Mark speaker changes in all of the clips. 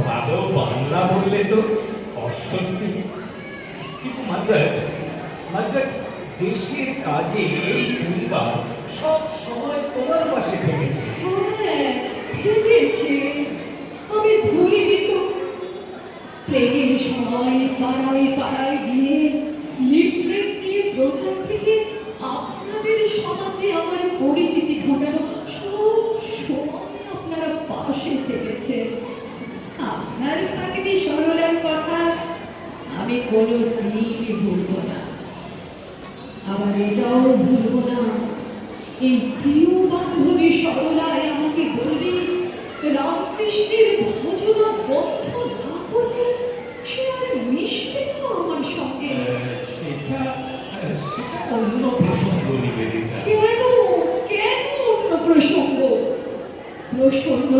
Speaker 1: ভালো বাংলা বললে তো অস্বস্তি কিন্তু মার্গারেট মার্গারেট দেশের কাজে এই পরিবার সব সময় তোমার পাশে থেকেছে
Speaker 2: হ্যাঁ, ভেবেছে। আমি ধরিনি তো। প্রেমের সময় পাড়ায় পাড়ায় গিয়ে লিফলেট নিয়ে প্রচার থেকে আপনাদের সমাজে আমার পরিচিতি ঘটানো সব সময় আপনারা পাশে থেকেছে আপনার ভাগিনী সরলার কথা আমি কোনো দিনই ভুলব আবার এটাও ভুলব না এই প্রিয় বান্ধবী সরলায় আমাকে বলবি রামকৃষ্ণের ভজনা বন্ধ না করলে সে আর মিশবে না আমার সঙ্গে
Speaker 1: সেটা অন্য প্রসঙ্গ? নিবেদিতা
Speaker 2: কেন? কেন? অন্য প্রসঙ্গ প্রসন্ন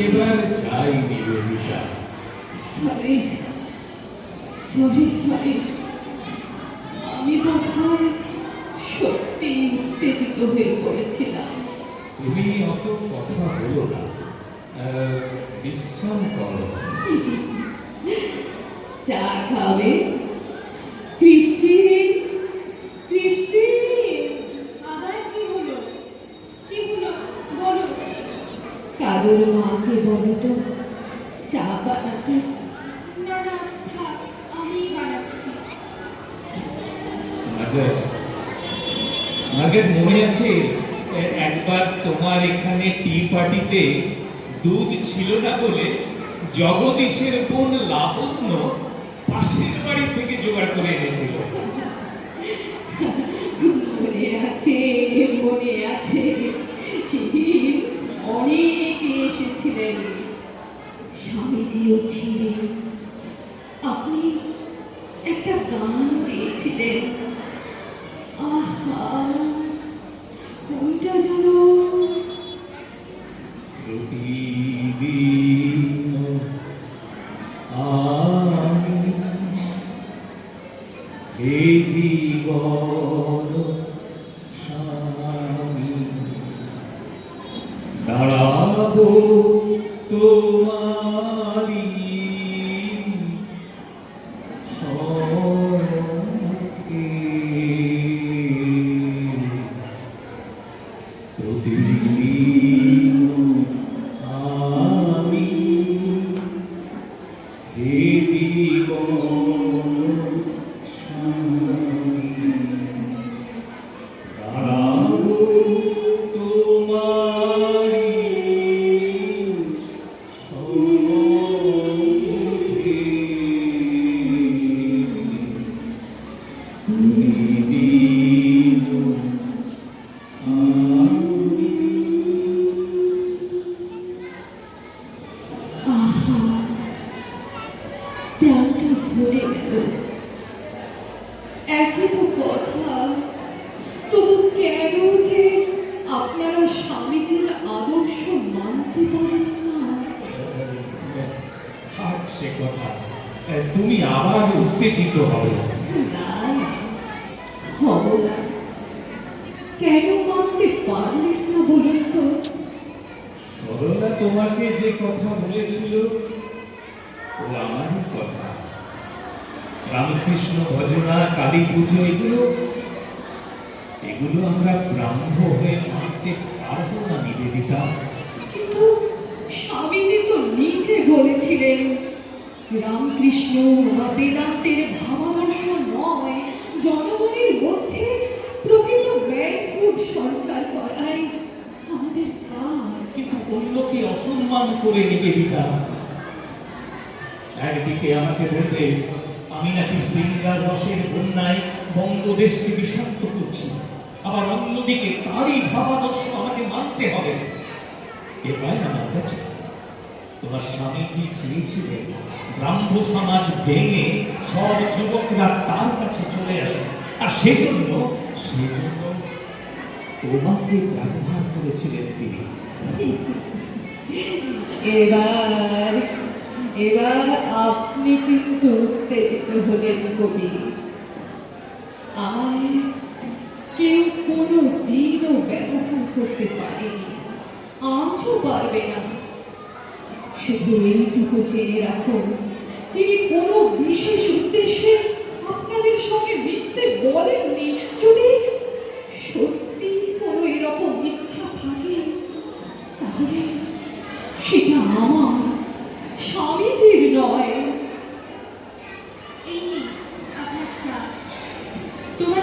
Speaker 1: এবার চাই নিবেদিতা।
Speaker 2: সরি সরি সরি আমি বোধহয় সত্যি উত্তেজিত হয়ে পড়েছিলাম।
Speaker 1: তুমি অত কথা বলো না। বিশ্রাম করো।
Speaker 2: চা খাবে?
Speaker 1: তোমার এখানে টি পার্টিতে দুধ ছিল না বলে জগদীশের বোন লাবণ্য পাশের বাড়ি থেকে জোগাড় করে এনেছিল।
Speaker 2: আছে, মনে আছে অনেকে এসেছিলেন। স্বামীজিও ছিলেন।
Speaker 1: তোমারি
Speaker 2: কথা।
Speaker 1: তুমি আবার উত্তেজিত হবে। সরলা তোমাকে যে কথা বলেছিল, ও আমারই কথা। রামকৃষ্ণ ভজনা কালী পুজো এগুলো এগুলো আমরা ব্রাহ্ম হয়ে মানতে পারব না, নিবেদিতা।
Speaker 2: কিন্তু স্বামীজি তো নিজে বলেছিলেন রামকৃষ্ণ বেদান্তের ভাবাদর্শ নয়, জনগণের মধ্যে প্রকৃত কাজ।
Speaker 1: কিন্তু অন্যকে অসম্মান করে নিবেদিতা। একদিকে আমাকে বলবে, আমি নাকি শৃঙ্গার রসের বন্যায় বঙ্গদেশকে বিষাক্ত করছি। আবার অন্যদিকে তারই ভাবাদর্শ আমাকে মানতে হবে। এ পায় তোমার স্বামীজি চেয়েছিলেন? ব্রাহ্ম সমাজ ভেঙে সব যুবকরা তার কাছে চলে আসে। আর সেজন্য সেজন্য তোমাকে ব্যবহার করেছিলেন তিনি।
Speaker 2: এবার এবার আপনি কিন্তু উত্তেজিত হলেন কবি। আমায় কেউ কোনো দিনও ব্যবহার করতে পারেনি। আজও পারবে না। শুধু এইটুকু জেনে রাখুন তিনি কোনো বিশেষ উদ্দেশ্যে আপনাদের সঙ্গে মিশতে বলেননি। যদি সত্যি কোনো এরকম ইচ্ছা থাকে, তাহলে সেটা আমার স্বামীজির নয়।
Speaker 3: এই আপনার চা। তোমার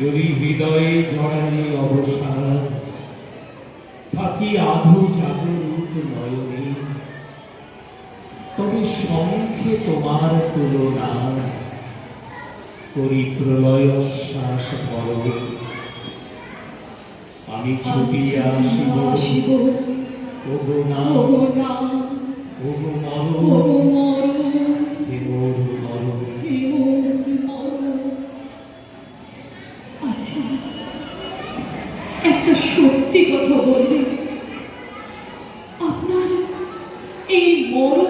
Speaker 2: যদি
Speaker 1: হৃদয়ে জড়াই অবসান থাকি আধো জাগরূপ নয়নে। তবে সংখ্যে তোমার তুলনা করি প্রলয় শ্বাস আমি ছুটিয়া আসিব ওগো না
Speaker 2: ওগো
Speaker 1: মর
Speaker 2: সত্যি কথা বললে আপনার এই মরণ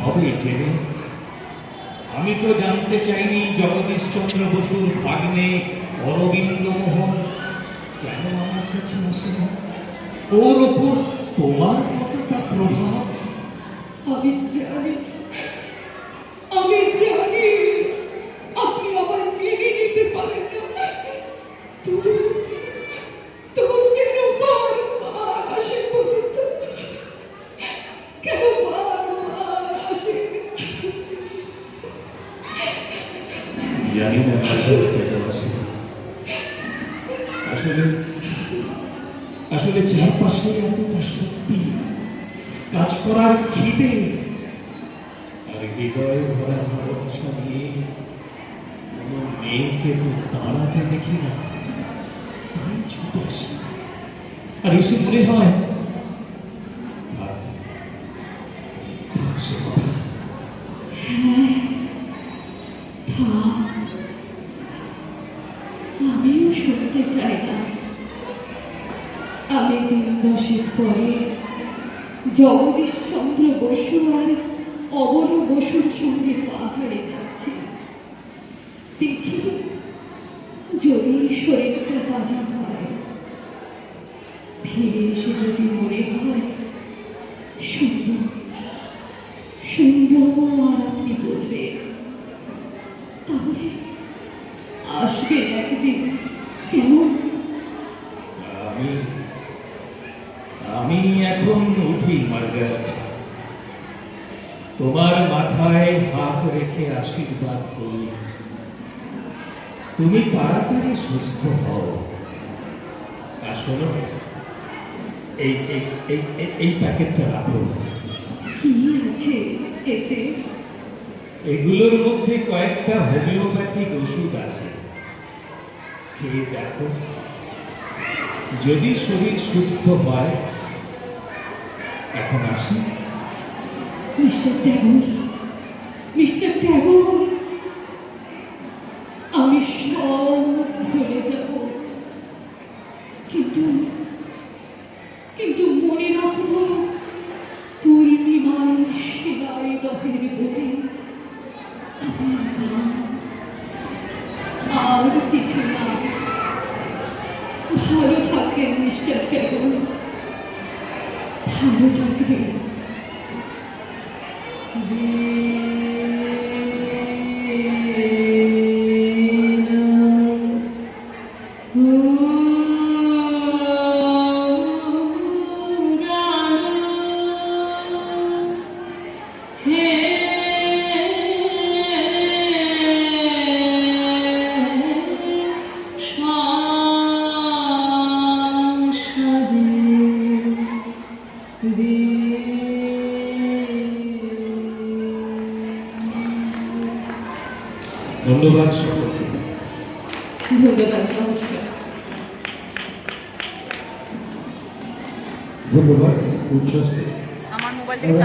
Speaker 1: হবে জেনে? আমি তো জানতে চাইনি জগদীশ চন্দ্র বসুর ভাগ্নে অরবিন্দ মোহন। কেন আমার কাছে আসে ওর ওপর তোমার আসলে আসলে চারপাশে এতটা সত্যি। কাজ করার খিদে আর হৃদয় ভরা ভালোবাসা নিয়ে কোনো মেয়েকে তো দাঁড়াতে দেখি না। তাই ছুটে আসি। আর এসে মনে হয়
Speaker 2: জগদীশ চন্দ্র বসু আর অবর বসুর সঙ্গে পাহাড়ে যাচ্ছে। দেখি যদি শরীরটা তাজা হয়। ফিরে এসে যদি মনে হয় সুন্দর সুন্দর আর আপনি বলবেন তাহলে আসবে একদিন কেমন
Speaker 1: আমি আমি এখন উঠি মার্গারেট তোমার মাথায় হাত রেখে আশীর্বাদ করি। তুমি তাড়াতাড়ি সুস্থ হও। শোনো এই এই এই এই- এই প্যাকেটটা রাখো।
Speaker 2: কি আছে এতে?
Speaker 1: এগুলোর মধ্যে কয়েকটা হোমিওপ্যাথিক ওষুধ আছে। খেয়ে দেখো। যদি শরীর সুস্থ হয় এখন আসি।
Speaker 2: মিস্টার মিস্টার আমি সব ভুলে যাব। কিন্তু কিন্তু মনে রাখব পূর্ণিমার শিলায়। আর কিছু না। ভালো থাকেন, মিস্টার ট্যাগর। 감
Speaker 1: 사합
Speaker 2: 니 다.
Speaker 1: ধন্যবাদ।
Speaker 4: সকলকে ধন্যবাদ। নমস্কার